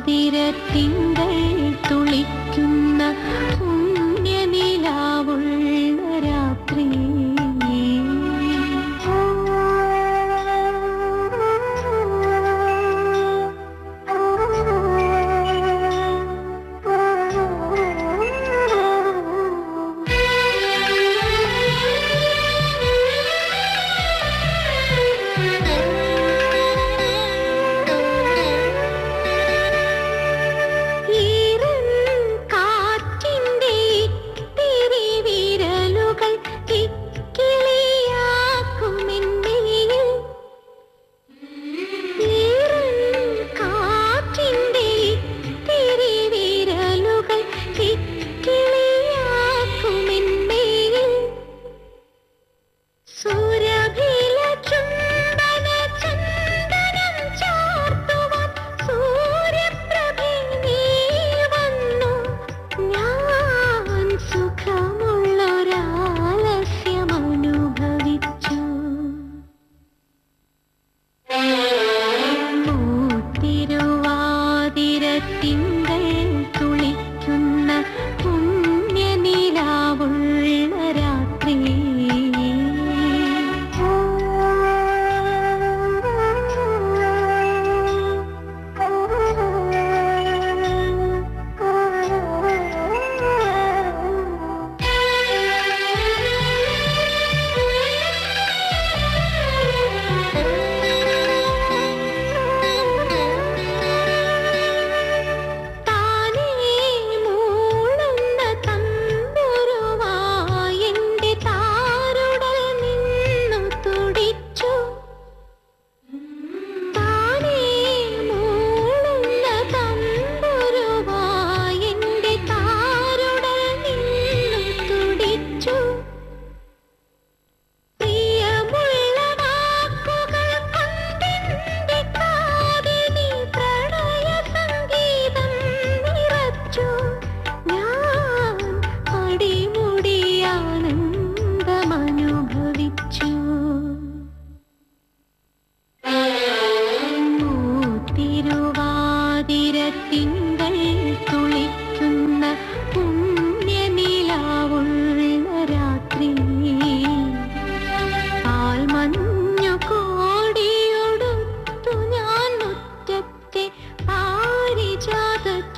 മധുരത്തിങ്കൾ തുളിക്കുന്ന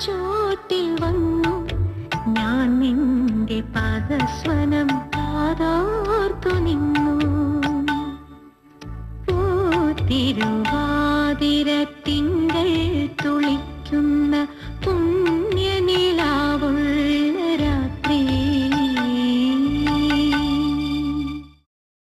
ചോട്ടിൽ വന്നു. ഞാൻ നിന്റെ പദസ്വനം ആരാർത്തു നിന്നു. പൂത്തിരു